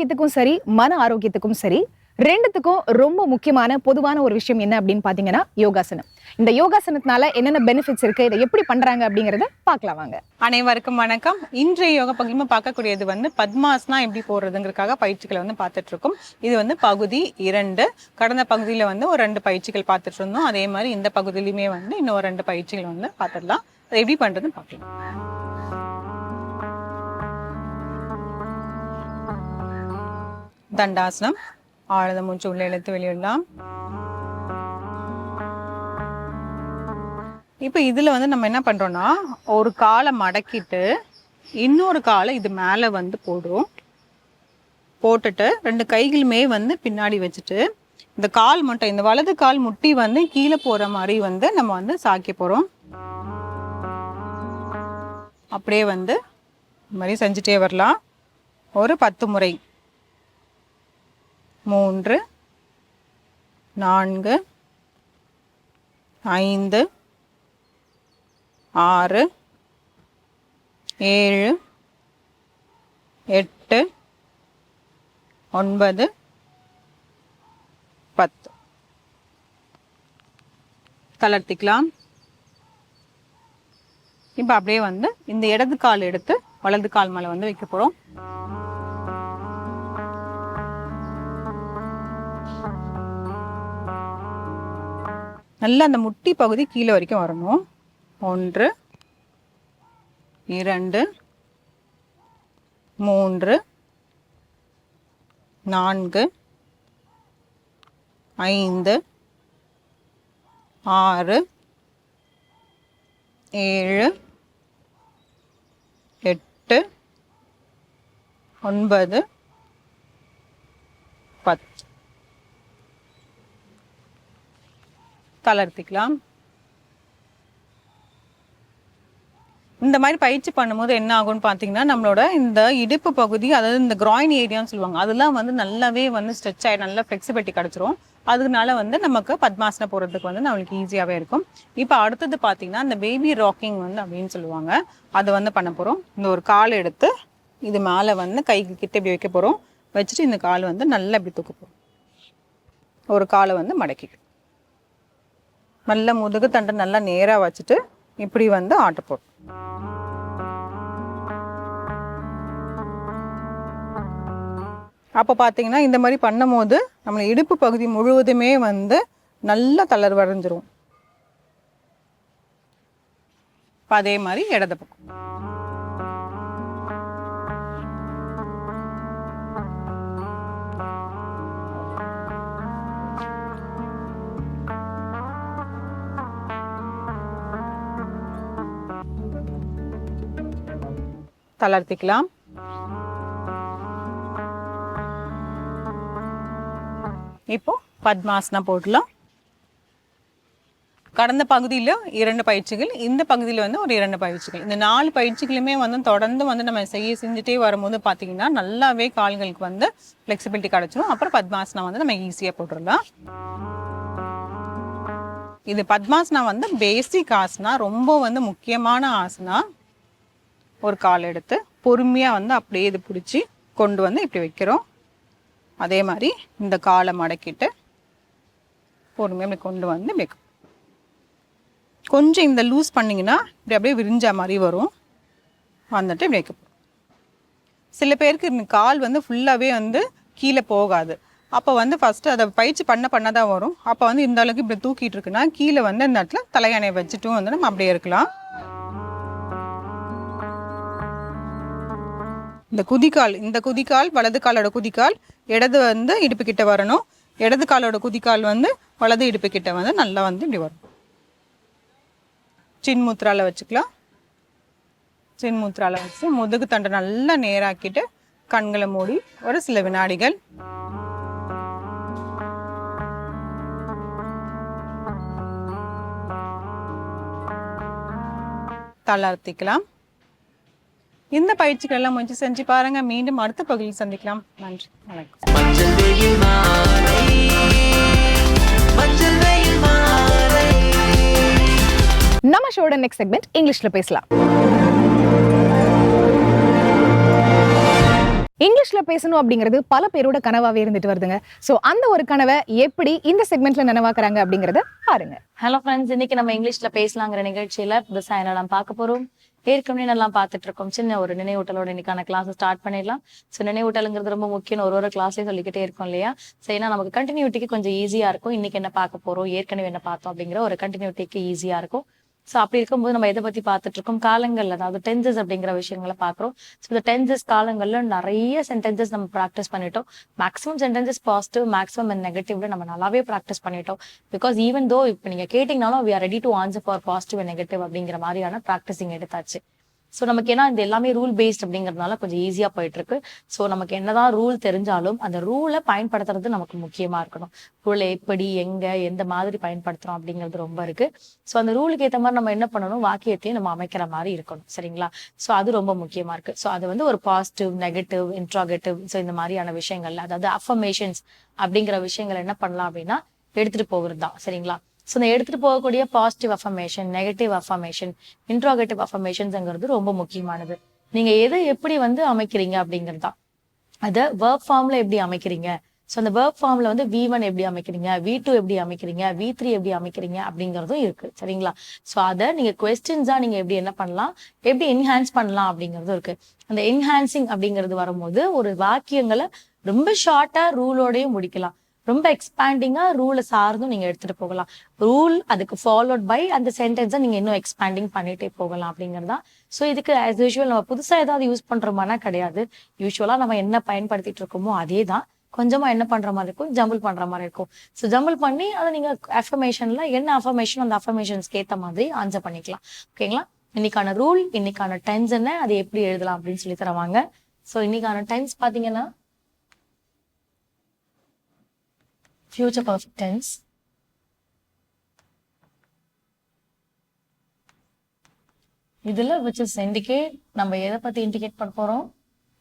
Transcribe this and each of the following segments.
ஆரோக்கியத்துக்கும் சரி மன ஆரோக்கியத்துக்கும் சரி ரெண்டுத்துக்கும் ரொம்ப முக்கியமான பொதுவான ஒரு விஷயம் என்ன அப்படின்னு பார்த்தீங்கன்னா யோகாசனம். இந்த யோகாசனத்தினால என்னென்ன பெனிஃபிட்ஸ் இருக்கு இதை எப்படி பண்றாங்க அப்படிங்கறத பார்க்கலாம் வாங்க. அனைவருக்கும் வணக்கம். இன்றைய யோகா பகுதியுமே பார்க்கக்கூடியது வந்து பத்மாசனா எப்படி போடுறதுங்கிறதுக்காக பயிற்சிகளை வந்து பார்த்துட்டு இருக்கோம் இது வந்து பகுதி இரண்டு. கடந்த பகுதியில் வந்து ஒரு ரெண்டு பயிற்சிகள் பார்த்துட்டு இருந்தோம் அதே மாதிரி இந்த பகுதியிலுமே வந்து இன்னும் ஒரு ரெண்டு பயிற்சிகள் வந்து பார்த்துடலாம். எப்படி பண்றதுன்னு பார்க்கலாம். தண்டாசனம். ஆழ்ந்த மூச்சு உள்ள இழுத்து வெளியிடலாம். இப்போ இதில் வந்து நம்ம என்ன பண்ணுறோன்னா ஒரு காலை மடக்கிட்டு இன்னொரு காலை இது மேலே வந்து போடும். போட்டுட்டு ரெண்டு கைகளுமே வந்து பின்னாடி வச்சுட்டு இந்த கால் மட்டும் இந்த வலது கால் முட்டி வந்து கீழே போகிற மாதிரி வந்து நம்ம வந்து சாய்க்க போகிறோம் அப்படியே வந்து இந்த மாதிரி செஞ்சுட்டே வரலாம். ஒரு பத்து முறை. மூன்று நான்கு ஐந்து ஆறு ஏழு எட்டு ஒன்பது பத்து. தளர்த்திக்கலாம் இப்போ அப்படியே வந்து இந்த இடது கால் எடுத்து வலது கால் மேலே வந்து வைக்க போகிறோம் நல்லா அந்த முட்டி பகுதி கீழே வரைக்கும் வரணும். ஒன்று இரண்டு மூன்று நான்கு ஐந்து ஆறு ஏழு எட்டு ஒன்பது பத்து தளர்த்திக்கலாம். இந்த மாதிரி பயிற்சி பண்ணும்போது என்ன ஆகும்னு பார்த்தீங்கன்னா நம்மளோட இந்த இடுப்பு பகுதி அதாவது இந்த கிராயின் ஏரியான்னு சொல்லுவாங்க அதெல்லாம் வந்து நல்லாவே வந்து ஸ்ட்ரெச் ஆகி நல்லா ஃப்ளெக்சிபிலிட்டி கிடச்சிரும். அதனால வந்து நமக்கு பத்மாசன போகிறதுக்கு வந்து நம்மளுக்கு ஈஸியாகவே இருக்கும். இப்போ அடுத்தது பார்த்தீங்கன்னா இந்த பேபி ராக்கிங் வந்து அப்படின்னு சொல்லுவாங்க அதை வந்து பண்ண போகிறோம் இந்த ஒரு கால் எடுத்து இது மேலே வந்து கை கிட்ட இப்படி வைக்க போகிறோம் வச்சுட்டு இந்த கால் வந்து நல்லா இப்படி தூக்க போகிறோம் ஒரு காலை வந்து மடக்கிக்கணும். நல்ல முதுகு தண்டை நல்லா நேராக வச்சுட்டு இப்படி வந்து ஆட்ட போடும் அப்போ பார்த்தீங்கன்னா இந்த மாதிரி பண்ணும்போது நம்மளை இடுப்பு பகுதி முழுவதுமே வந்து நல்லா தளர்வடைஞ்சிரும் இப்போ அதே மாதிரி இடது பக்கம். தளர்த்திக்கலாம். இப்போ பத்மாசனம் போடலாம் கடந்த பகுதியில் இரண்டு பயிற்சிகள் இந்த பகுதியில் வந்து ஒரு இரண்டு பயிற்சிகள். இந்த நாலு பயிற்சிகளுமே வந்து தொடர்ந்து வந்து நம்ம செய்ய செஞ்சுட்டே வரும்போது பார்த்தீங்கன்னா நல்லாவே கால்களுக்கு வந்து ஃப்ளெக்சிபிலிட்டி கிடச்சிரும். அப்புறம் பத்மாசனம் வந்து நம்ம ஈஸியாக போட்டுடலாம். இது பத்மாசனா வந்து பேசிக் ஆசனா ரொம்ப வந்து முக்கியமான ஆசனா. ஒரு கால் எடுத்து பொறுமையாக வந்து அப்படியே இது பிடிச்சி கொண்டு வந்து இப்படி வைக்கிறோம். அதே மாதிரி இந்த காலை மடக்கிட்டு பொறுமையாக இப்படி கொண்டு வந்து இப்படி கொஞ்சம் இந்த லூஸ் பண்ணிங்கன்னா இப்படி அப்படியே விரிஞ்ச மாதிரி வரும். வந்துட்டு இப்படி வைக்க சில பேருக்கு இந்த கால் வந்து ஃபுல்லாகவே வந்து கீழே போகாது. அப்போ வந்து ஃபஸ்ட்டு அதை பயிற்சி பண்ண பண்ண தான் வரும். அப்போ வந்து இந்த அளவுக்கு இப்படி தூக்கிட்டு இருக்குன்னா கீழே வந்து இந்த இடத்துல தலையணை வச்சுட்டும் வந்து நம்ம அப்படியே இருக்கலாம். இந்த குதிக்கால் இந்த குதிக்கால் வலது காலோட குதிக்கால் இடது வந்து இடுப்பு கிட்ட வரணும். இடது காலோட குதிக்கால் வந்து வலது இடுப்பு கிட்ட வந்து நல்லா வந்து இப்படி வரும். சின்முத்ரால வச்சுக்கலாம். சின்முத்திரால வச்சு முதுகு தண்டை நல்லா நேராக்கிட்டு கண்களை மூடி ஒரு சில வினாடிகள். தளர்த்திக்கலாம் இந்த பயிற்சிகள் எல்லாம் முயற்சி செஞ்சு பாருங்க. மீண்டும் அடுத்த பகுதியில் சந்திக்கலாம். நன்றி. வணக்கம். நம்ம ஷோட நெக்ஸ்ட் செக்மெண்ட் இங்கிலீஷ்ல பேசலாம். இங்கிலீஷ்ல பேசணும் அப்படிங்கிறது பல பேரோட கனவாவே இருந்துட்டு வருதுங்க. சோ அந்த ஒரு கனவை எப்படி இந்த செக்மெண்ட்ல நனவாக்குறாங்க அப்படிங்கறத பாருங்க. ஹலோ ஃப்ரெண்ட்ஸ் இன்னைக்கு நம்ம இங்கிலீஷ்ல பேசலாங்கிற நிகழ்ச்சியில விவசாயம் என்னெல்லாம் பார்க்க போறோம். ஏற்கனவே நல்லா பார்த்துட்டு இருக்கோம். சின்ன ஒரு நினைவூட்டலோட இன்னைக்கான கிளாஸ் ஸ்டார்ட் பண்ணிடலாம். ஸோ நினைவூட்டலுங்கிறது ரொம்ப முக்கியம் ஒரு ஒரு கிளாஸே சொல்லிக்கிட்டே இருக்கும் இல்லையா? ஸோ ஏன்னா நமக்கு கண்டினியூட்டிக்கு கொஞ்சம் ஈஸியா இருக்கும். இன்னைக்கு என்ன பார்க்க போறோம்? ஏற்கனவே என்ன பார்த்தோம் அப்படிங்கிற ஒரு கண்டினியூட்டிக்கு ஈஸியா இருக்கும். ஸோ அப்படி இருக்கும்போது நம்ம எதை பத்தி பார்த்துட்டு இருக்கோம் காலங்கள் அதாவது டென்சஸ் அப்படிங்கிற விஷயங்களை பார்க்குறோம். ஸோ இந்த டென்சஸ் காலங்கள்ல நிறைய சென்டென்சஸ் நம்ம ப்ராக்டிஸ் பண்ணிட்டோம். Maximum sentences positive maximum and நெகட்டிவ்ல நம்ம நல்லாவே ப்ராக்டிஸ் பண்ணிட்டோம். பிகாஸ் ஈவன் தோ இப்போ நீங்க கேட்டிங்கனாலும் we are ready to answer for positive and negative அப்படிங்கிற மாதிரியான ப்ராக்டிஸிங் எடுத்தாச்சு. ஸோ நமக்கு ஏன்னா இந்த எல்லாமே ரூல் பேஸ்ட் அப்படிங்கிறதுனால கொஞ்சம் ஈஸியாக போயிட்டு இருக்கு ஸோ நமக்கு என்னதான் ரூல் தெரிஞ்சாலும் அந்த ரூலை பயன்படுத்துறது நமக்கு முக்கியமாக இருக்கணும். ரூலை எப்படி எங்கே எந்த மாதிரி பயன்படுத்துகிறோம் அப்படிங்கிறது ரொம்ப இருக்கு. ஸோ அந்த ரூலுக்கு ஏற்ற மாதிரி நம்ம என்ன பண்ணணும் வாக்கியத்தையும் நம்ம அமைக்கிற மாதிரி இருக்கணும். சரிங்களா? ஸோ அது ரொம்ப முக்கியமாக இருக்கு. ஸோ அது வந்து ஒரு பாசிட்டிவ் நெகட்டிவ் இன்ட்ராகேட்டிவ் ஸோ இந்த மாதிரியான விஷயங்கள் அதாவது அஃபர்மேஷன்ஸ் அப்படிங்கிற விஷயங்கள் என்ன பண்ணலாம் அப்படின்னா எடுத்துட்டு போகிறது தான் சரிங்களா? ஸோ இந்த எடுத்துகிட்டு போகக்கூடிய positive affirmation negative affirmation interrogative அஃபர்மேஷன்ஸுங்கிறது ரொம்ப முக்கியமானது. நீங்கள் எதை எப்படி வந்து அமைக்கிறீங்க அப்படிங்கிறது தான். அதை ஒர்க் ஃபார்மில் எப்படி அமைக்கிறீங்க? ஸோ அந்த ஒர்க் ஃபார்மில் வந்து வி ஒன் எப்படி அமைக்கிறீங்க? வி டூ எப்படி அமைக்கிறீங்க? வி த்ரீ எப்படி அமைக்கிறீங்க? அப்படிங்கிறதும் இருக்குது சரிங்களா? ஸோ அதை நீங்கள் கொஸ்டின்ஸாக நீங்கள் எப்படி என்ன பண்ணலாம்? எப்படி என்ஹான்ஸ் பண்ணலாம் அப்படிங்கிறதும் இருக்குது அந்த என்ஹான்சிங் அப்படிங்கிறது வரும்போது ஒரு வாக்கியங்களை ரொம்ப ஷார்ட்டாக ரூலோடையும் முடிக்கலாம். ரொம்ப எக்ஸ்பேண்டிங்கா ரூலை சார்ந்தும் நீங்க எடுத்துட்டு போகலாம். ரூல் அதுக்கு ஃபாலோட் பை அந்த சென்டென்ஸை நீங்க இன்னும் எக்ஸ்பேண்டிங் பண்ணிட்டே போகலாம் அப்படிங்கிறது. தான் ஸோ இதுக்கு ஆஸ் யூஷுவல் நம்ம புதுசாக ஏதாவது யூஸ் பண்றோமானா கிடையாது. யூஸ்வலா நம்ம என்ன பயன்படுத்திட்டு இருக்கோமோ அதே தான் கொஞ்சமா என்ன பண்ற மாதிரி இருக்கும் ஜம்பிள் பண்ற மாதிரி இருக்கும். ஸோ ஜம்பிள் பண்ணி அதை நீங்க அஃபர்மேஷன்ல என்ன அஃபர்மேஷன் அந்த அஃபர்மேஷன்ஸ்க்கு ஏற்ற மாதிரி ஆன்சர் பண்ணிக்கலாம். ஓகேங்களா இன்னைக்கான ரூல் இன்னைக்கான டைம்ஸ் என்ன அதை எப்படி எழுதலாம் அப்படின்னு சொல்லி தருவாங்க. ஸோ இன்னைக்கான டைம்ஸ் பாத்தீங்கன்னா future perfect tense. இதில் விச் இஸ் இண்டிகேட் நம்ம எதை பற்றி இண்டிகேட் பண்ண போகிறோம்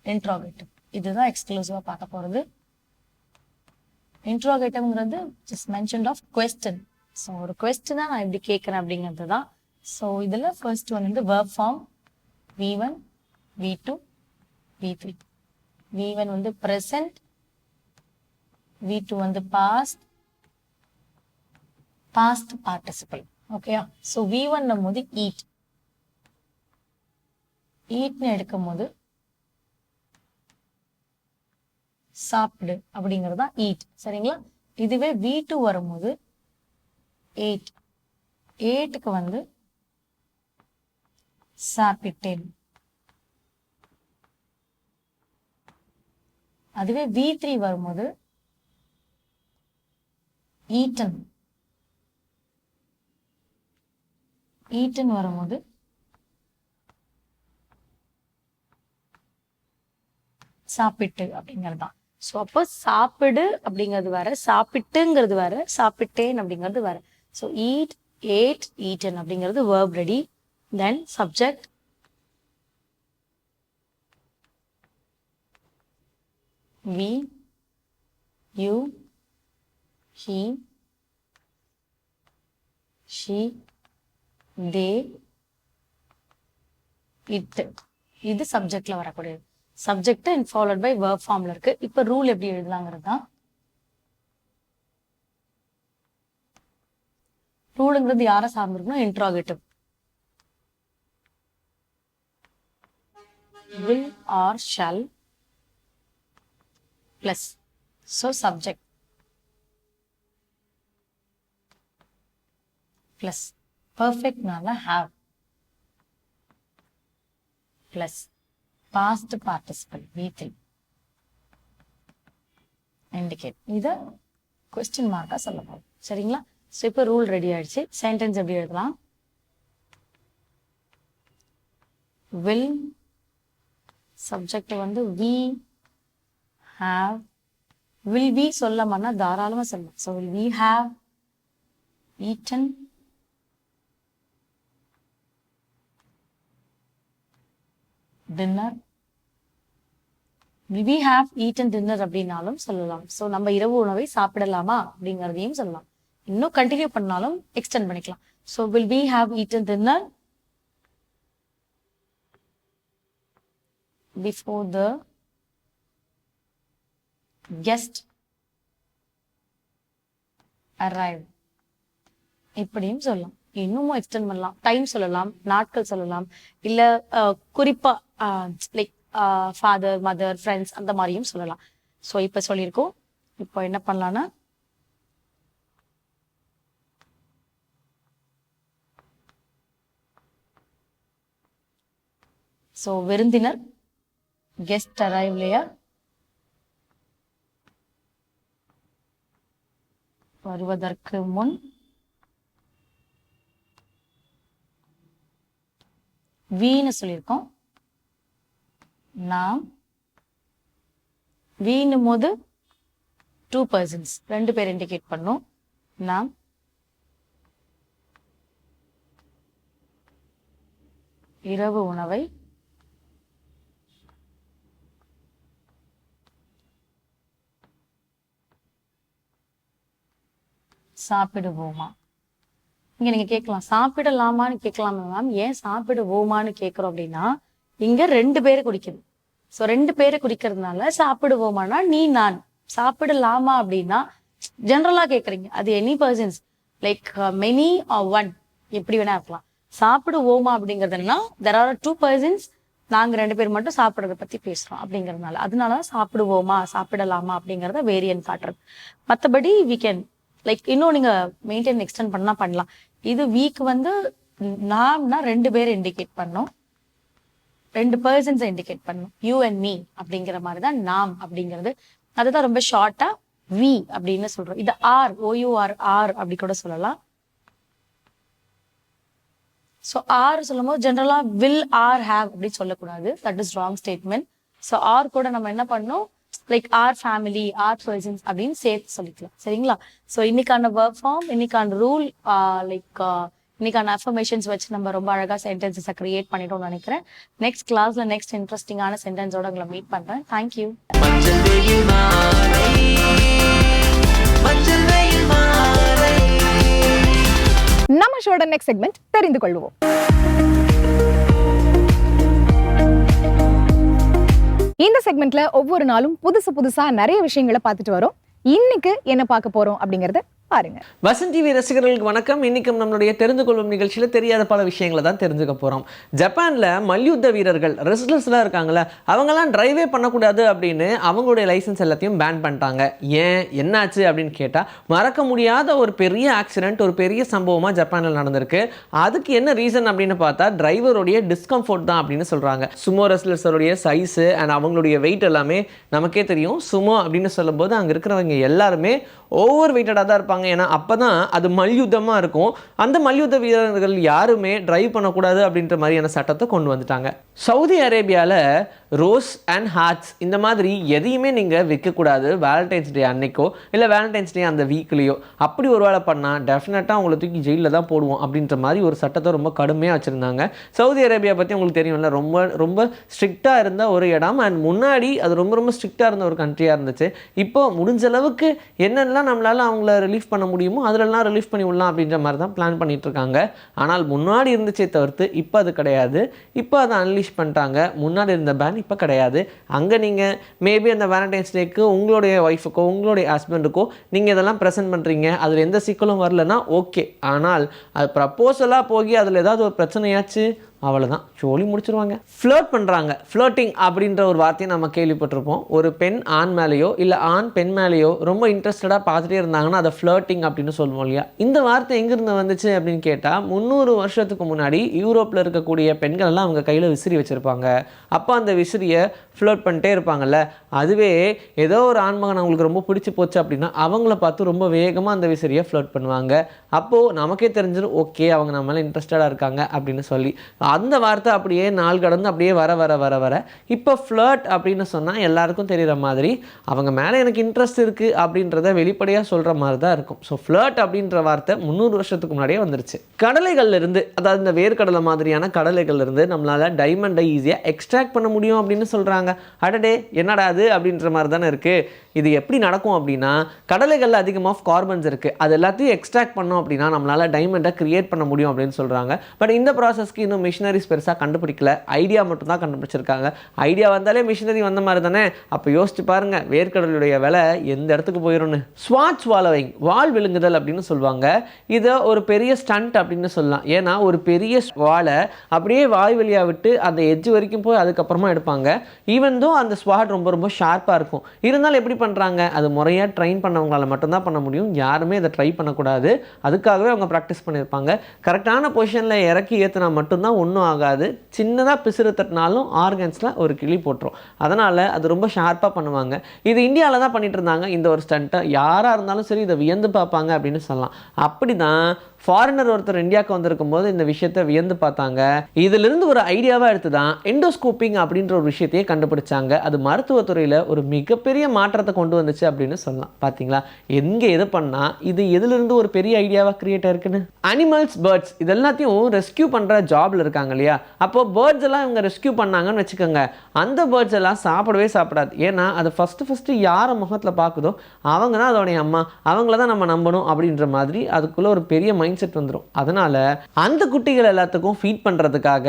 இன்ட்ராகேட்டிவ் இதுதான் எக்ஸ்க்ளூசிவாக பார்க்க போகிறது இன்ட்ராகேட்டிவ்ங்கிறது just mention of question so ஒரு கொஸ்டினாக நான் எப்படி கேட்குறேன் அப்படிங்கிறது தான். ஸோ இதில் ஃபர்ஸ்ட் ஒன் வந்து verb form V one V two V three V one வந்து ப்ரெசன்ட் வீட்டு வந்து பாஸ்ட் பாஸ்ட் பார்ட்டிசிபிள் ஓகேயா ஸோ வி ஒன்னும் போது ஈட் ஈட்னு எடுக்கும் போது சாப்பிடு அப்படிங்கிறது தான் ஈட் சரிங்களா? இதுவே வி டூ வரும்போது எயிட் எயிட்டுக்கு வந்து சாப்பிட்டேன். அதுவே வி த்ரீ வரும்போது ஈட்டன். ஈட்டன் வரும்போது சாப்பிட்டு அப்படிங்கிறது தான். ஸோ அப்போ சாப்பிடு அப்படிங்கிறது வேற சாப்பிட்டுங்கிறது வேற சாப்பிட்டேன் அப்படிங்கிறது வேற. ஸோ ஈட் ஏட் ஈட்டன் அப்படிங்கிறது verb ready then subject we you he, she, they, it. இது சப்ஜெக்ட்ல வரக்கூடியது. Subject and followed by verb ஃபார்ம்ல இருக்கு. இப்ப ரூல் எப்படி எழுதலாங்கிறது தான். ரூலுங்கிறது யாரை சார்ந்திருக்கணும் interrogative will or shall plus. So subject. Plus perfectனால plus past past participle V3 indicate இத கொஸ்டின் மார்க்காக சொல்ல போறோம். சரிங்களா? ஸோ இப்போ ரூல் ரெடி ஆயிடுச்சு. சென்டென்ஸ் எப்படி எழுதலாம்? வில் சப்ஜெக்ட் வந்து வி ஹாவ் வில் வி சொல்லமானா தாராளமாக சொல்லலாம். So will we have eaten dinner we have eaten dinner அப்படின்னாலும் சொல்லலாம். ஸோ நம்ம இரவு உணவை சாப்பிடலாமா அப்படிங்கிறதையும் சொல்லலாம். இன்னும் கண்டினியூ பண்ணாலும் எக்ஸ்டெண்ட் பண்ணிக்கலாம். So will we have eaten dinner before the guest arrive இப்படியும் சொல்லலாம். இன்னமும் எக்ஸ்டெண்ட் பண்ணலாம். டைம் சொல்லலாம் நாட்கள் சொல்லலாம். இல்ல அஹ், குறிப்பா லைக் ஃபாதர் மதர் ஃப்ரெண்ட்ஸ் அந்த மாதிரியும் சொல்லலாம். ஸோ இப்போ சொல்லியிருக்கோம். இப்போ என்ன பண்ணலாம்னா ஸோ விருந்தினர் கெஸ்ட் அரைவ் இல்லையா? வருவதற்கு முன் வீணு சொல்லியிருக்கோம். நாம் வீணும் போது டூ பர்சன்ஸ் ரெண்டு பேர் இண்டிகேட் பண்ணோம். நாம் இரவு உணவை சாப்பிடுவோமா? இங்க நீங்க கேட்கலாம். சாப்பிடலாமான்னு கேட்கலாமா மேம் ஏன் சாப்பிடுவோமான்னு கேட்குறோம் அப்படின்னா இங்க ரெண்டு பேரை குடிக்குது. ஸோ ரெண்டு பேரை குடிக்கிறதுனால சாப்பிடுவோமானா நீ நான். சாப்பிடலாமா அப்படின்னா ஜென்ரலா கேட்குறீங்க அது any persons like many one எப்படி வேணா இருக்கலாம். சாப்பிடுவோமா அப்படிங்கிறதுனா தெர் ஆர் டூ பர்சன்ஸ் நாங்க ரெண்டு பேர் மட்டும் சாப்பிடுறத பத்தி பேசுறோம் அப்படிங்கறதுனால. அதனால சாப்பிடுவோமா சாப்பிடலாமா அப்படிங்கறத வேரியன்ட் காட்டுறது. மத்தபடி we கேன் லைக் இன்னும் நீங்க மெயின்டைன் எக்ஸ்டெண்ட் பண்ணா பண்ணலாம். இது வீக் வந்து நாம்னா ரெண்டு பேர் இண்டிகேட் பண்ணோம். ரெண்டு பர்சன்ஸை இண்டிகேட் பண்ணும். யூ அண்ட் மீ அப்படிங்கிற மாதிரி தான் நாம் அப்படிங்கிறது. அதுதான் ரொம்ப ஷார்ட்டா வி அப்படின்னு சொல்றோம். இது ஆர் ஓயூஆர் ஆர் அப்படி கூட சொல்லலாம். ஸோ ஆர் சொல்லும்போது ஜென்ரலா வில் ஆர் ஹேவ் அப்படின்னு சொல்லக்கூடாது. That is wrong statement so our கூட நம்ம என்ன பண்ணோம்? Like our family our persons அப்படின்னு சேர்த்து சொல்லிக்கலாம். சரிங்களா? ஸோ இன்னைக்கான ஒர்க் ஃபார்ம் இன்னைக்கான ரூல் லைக் இன்னைக்கான அஃபர்மேஷன்ஸ் வச்சு நம்ம ரொம்ப அழகா சென்டென்சஸை கிரியேட் பண்ணிட்டோம்னு நினைக்கிறேன். நெக்ஸ்ட் கிளாஸ்ல நெக்ஸ்ட் இன்ட்ரெஸ்டிங்கான சென்டென்ஸோட உங்களை மீட் பண்றேன். தேங்க்யூ நம்ம ஷோட நெக்ஸ்ட் செக்மெண்ட் தெரிந்து கொள்வோம். இந்த செக்மெண்ட்ல ஒவ்வொரு நாளும் புதுசு புதுசா நிறைய விஷயங்களை பார்த்துட்டு வரோம். இன்னைக்கு என்ன பார்க்க போறோம் அப்படிங்கறத பாருங்க. வசந்த் டிவி ரசிகர்களுக்கு வணக்கம். இன்னைக்கும் நம்மளுடைய தெரிந்து கொள்ளும் நிகழ்ச்சியில் தெரியாத பல விஷயங்களை தான் தெரிஞ்சுக்க போகிறோம் ஜப்பானில் மல்யுத்த வீரர்கள் ரெஸ்லர்ஸ்லாம் இருக்காங்களே அவங்கெல்லாம் ட்ரைவே பண்ணக்கூடாது அப்படின்னு அவங்களுடைய லைசன்ஸ் எல்லாத்தையும் பேன் பண்ணிட்டாங்க. ஏன்? என்னாச்சு அப்படின்னு கேட்டால் மறக்க முடியாத ஒரு பெரிய ஆக்சிடென்ட் ஒரு பெரிய சம்பவமாக ஜப்பானில் நடந்திருக்கு. அதுக்கு என்ன ரீசன் அப்படின்னு பார்த்தா டிரைவருடைய டிஸ்கம்ஃபோர்ட் தான் அப்படின்னு சொல்கிறாங்க சுமோ ரெஸ்லர்ஸருடைய சைஸு அண்ட் அவங்களுடைய வெயிட் எல்லாமே நமக்கே தெரியும். சுமோ அப்படின்னு சொல்லும்போது அங்கே இருக்கிறவங்க எல்லாருமே ஓவர் வெயிட்டடாக தான் இருப்பாங்க. ஏன்னா அப்போ தான் அது மல்யுத்தமாக இருக்கும். அந்த மல்யுத்த வீரர்கள் யாருமே ட்ரைவ் பண்ணக்கூடாது அப்படின்ற மாதிரியான சட்டத்தை கொண்டு வந்துட்டாங்க. சவுதி அரேபியாவில் ரோஸ் அண்ட் ஹார்ட்ஸ் இந்த மாதிரி எதையுமே நீங்கள் விற்கக்கூடாது வேலண்டைன்ஸ் டே அன்னைக்கோ இல்லை வேலண்டைன்ஸ் டே அந்த வீக்லேயோ அப்படி ஒரு வேலை பண்ணால் டெஃபினட்டாக உங்களை தூக்கி ஜெயிலில் தான் போடுவோம் அப்படின்ற மாதிரி ஒரு சட்டத்தை ரொம்ப கடுமையாக வச்சுருந்தாங்க. சவுதி அரேபியா பற்றி உங்களுக்கு தெரியும்ல ரொம்ப ரொம்ப ஸ்ட்ரிக்டாக இருந்த ஒரு இடம். அண்ட் முன்னாடி அது ரொம்ப ரொம்ப ஸ்ட்ரிக்டாக இருந்த ஒரு கண்ட்ரியாக இருந்துச்சு. இப்போ முடிஞ்ச அளவுக்கு என்னென்ன என்னென்னலாம் நம்மளால் அவங்கள ரிலீஃப் பண்ண முடியுமோ அதிலெல்லாம் ரிலீஃப் பண்ணி விடலாம் அப்படின்ற மாதிரி தான் பிளான் பண்ணிகிட்ருக்காங்க இருக்காங்க ஆனால் முன்னாடி இருந்துச்சே தவிர்த்து இப்போ அது கிடையாது. இப்போ அதை அன்லீஷ் பண்ணிட்டாங்க. முன்னாடி இருந்த பேன் இப்போ கிடையாது. அங்கே நீங்கள் மேபி அந்த வேலண்டைன்ஸ் டேக்கு உங்களுடைய ஒய்ஃபுக்கோ உங்களுடைய ஹஸ்பண்டுக்கோ நீங்கள் இதெல்லாம் ப்ரெசென்ட் பண்ணுறீங்க அதில் எந்த சிக்கலும் வரலன்னா ஓகே ஆனால் அது ப்ரப்போசலாக போய் அதில் ஏதாவது ஒரு பிரச்சனையாச்சு? அவ்வளோதான் ஜோலி முடிச்சிருவாங்க. ஃப்ளர்ட் பண்ணுறாங்க ஃப்ளர்ட்டிங் அப்படின்ற ஒரு வார்த்தையை நம்ம கேள்விப்பட்டிருப்போம். ஒரு பெண் ஆண் மேலேயோ இல்லை ஆண் பெண் மேலேயோ ரொம்ப இன்ட்ரெஸ்டடாக பார்த்துட்டே இருந்தாங்கன்னா அதை ஃப்ளர்ட்டிங் அப்படின்னு சொல்லுவோம் இல்லையா? இந்த வார்த்தை எங்கேருந்து வந்துச்சு அப்படின்னு கேட்டால் முந்நூறு வருஷத்துக்கு முன்னாடி யூரோப்பில் இருக்கக்கூடிய பெண்கள் எல்லாம் அவங்க கையில் விசிறி வச்சுருப்பாங்க. அப்போ அந்த விசிறியை ஃப்ளர்ட் பண்ணிட்டே இருப்பாங்கல்ல. அதுவே ஏதோ ஒரு ஆண்மகன் அவங்களுக்கு ரொம்ப பிடிச்சி போச்சு அப்படின்னா அவங்கள பார்த்து ரொம்ப வேகமாக அந்த விசிறியை ஃப்ளர்ட் பண்ணுவாங்க. அப்போது நமக்கே தெரிஞ்சிடும் ஓகே அவங்க நம்ம மேலே இன்ட்ரெஸ்டடாக இருக்காங்க அப்படின்னு சொல்லி. அந்த வார்த்தை அப்படியே நாள் கடந்து அப்படியே வர வர வர வர. இப்போ ஃப்ளர்ட் அப்படின்னு சொன்னால் எல்லாருக்கும் தெரிகிற மாதிரி அவங்க மேலே எனக்கு இன்ட்ரெஸ்ட் இருக்குது அப்படின்றத வெளிப்படையாக சொல்கிற மாதிரி தான் இருக்கும். ஸோ ஃப்ளர்ட் அப்படின்ற வார்த்தை முந்நூறு வருஷத்துக்கு முன்னாடியே வந்துருச்சு. கடலைகள்லேருந்து அதாவது இந்த வேர்க்கடலை மாதிரியான கடலைகள்லேருந்து நம்மளால் டைமண்டை ஈஸியாக எக்ஸ்ட்ராக்ட் பண்ண முடியும் அப்படின்னு சொல்கிறாங்க அடடே என்னடா அது அப்படின்ற மாதிரி தானே இருக்குது இது எப்படி நடக்கும் அப்படின்னா கடலைகளில் அதிகமாக கார்பன்ஸ் இருக்குது அது எல்லாத்தையும் எக்ஸ்ட்ராக்ட் பண்ணோம் அப்படின்னா நம்மளால் டைமண்டை கிரியேட் பண்ண முடியும் அப்படின்னு சொல்கிறாங்க பட் இந்த ப்ராசஸ்க்கு இன்னும் மிஷினரிஸ் பெருசாக கண்டுபிடிக்கல. ஐடியா மட்டும்தான் கண்டுபிடிச்சிருக்காங்க. ஐடியா வந்தாலே மிஷினரி வந்த மாதிரி தானே? அப்போ யோசிச்சு பாருங்க வேர்க்கடலுடைய விலை எந்த இடத்துக்கு போயிடும்னு ஸ்வாட்ச் வாலவிங் வால் விழுங்குதல் அப்படின்னு சொல்லுவாங்க. இதை ஒரு பெரிய ஸ்டண்ட் அப்படின்னு சொல்லலாம். ஏன்னா ஒரு பெரிய வாழை அப்படியே வாய் வழியாக விட்டு அந்த எஜ்ஜு வரைக்கும் போய் அதுக்கப்புறமா எடுப்பாங்க. ஈவன் தோ அந்த ஸ்வாட் ரொம்ப ரொம்ப ஷார்ப்பாக இருக்கும். இருந்தாலும் எப்படி பண்ணுறாங்க அது முறையாக ட்ரெயின் பண்ணவங்களால மட்டும்தான் பண்ண முடியும். யாருமே அதை ட்ரை பண்ணக்கூடாது. அதுக்காகவே அவங்க ப்ராக்டிஸ் பண்ணியிருப்பாங்க. கரெக்டான பொசிஷனில் இறக்கி ஏற்றினா மட்டும்தான் ஒன்றும் ஆகாது. சின்னதாக பிசுறு தட்டினாலும் ஆர்கன்ஸில் ஒரு கிளி போட்டுரும். அதனால் அது ரொம்ப ஷார்ப்பாக பண்ணுவாங்க. இது இந்தியாவில் தான் பண்ணிட்டு இருந்தாங்க. இந்த ஒரு ஸ்டண்ட்டை யாராக இருந்தாலும் சரி இதை வியந்து பார்ப்பாங்க அப்படின்னு சொல்லலாம். அப்படி தான் ஃபாரினர் ஒருத்தர் இந்தியாவுக்கு வந்திருக்கும் போது இந்த விஷயத்தை வியந்து பார்த்தாங்க. இதிலிருந்து ஒரு ஐடியாவாக எடுத்து தான் எண்டோஸ்கோப்பிங் அப்படின்ற ஒரு விஷயத்தையே கண்டுபிடிச்சாங்க. அது மருத்துவத்துறையில் ஒரு மிகப்பெரிய மாற்றத்தை கொண்டு வந்துச்சு அப்படின்னு சொல்லலாம். பார்த்தீங்களா எங்கே எது பண்ணால் இது எதுலேருந்து ஒரு பெரிய ஐடியாவாக கிரியேட் ஆயிருக்குன்னு? அனிமல்ஸ் பேர்ட்ஸ் இது எல்லாத்தையும் ரெஸ்க்யூ பண்ணுற ஜாபில் இருக்காங்க இல்லையா? அப்போ பேர்ட்ஸ் எல்லாம் இவங்க ரெஸ்க்யூ பண்ணாங்கன்னு வச்சுக்கோங்க. அந்த பேர்ட்ஸ் எல்லாம் சாப்பிடவே சாப்பிடாது. ஏன்னா அது ஃபஸ்ட்டு ஃபஸ்ட்டு யாரை முகத்தில் பார்க்குதோ அவங்க தான் அதோடைய அம்மா. அவங்கள தான் நம்ம நம்பணும் அப்படின்ற மாதிரி அதுக்குள்ளே ஒரு பெரிய மைண்ட் செட் வந்துடும் அதனால் அந்த குட்டிகள் எல்லாத்துக்கும் ஃபீட் பண்ணுறதுக்காக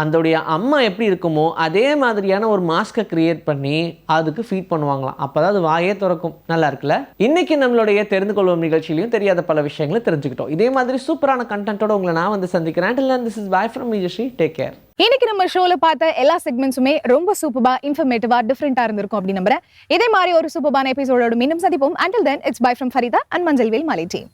அதோடைய அம்மா எப்படி இருக்குமோ அதே மாதிரியான ஒரு மாஸ்கை கிரியேட் பண்ணி அதுக்கு ஃபீட் பண்ணுவாங்களாம். அப்போ தான் அது வாயே திறக்கும். நல்லா இருக்குல்ல? இன்னைக்கு நம்மளுடைய தெரிந்து கொள்வோம் நிகழ்ச்சியிலையும் தெரியாத பல விஷயங்களை தெரிஞ்சுக்கிட்டோம். இதே மாதிரி சூப்பரான கண்டென்ட்டோட உங்களை நான் வந்து சந்திக்கிறேன். This is bye from Vijayasri take care இன்னைக்கு நம்ம ஷோல பார்த்த எல்லா செக்மெண்ட்ஸுமே ரொம்ப சூப்பரா இன்ஃபர்மேட்டிவா டிஃப்ரெண்டா இருந்திருக்கும் அப்படின்னு நம்புறேன். இதே மாதிரி ஒரு சூப்பரான எபிசோடோட மீண்டும் சந்திப்போம். Until then it's bye from Farida and மஞ்சள்வேல் மாலை டீம்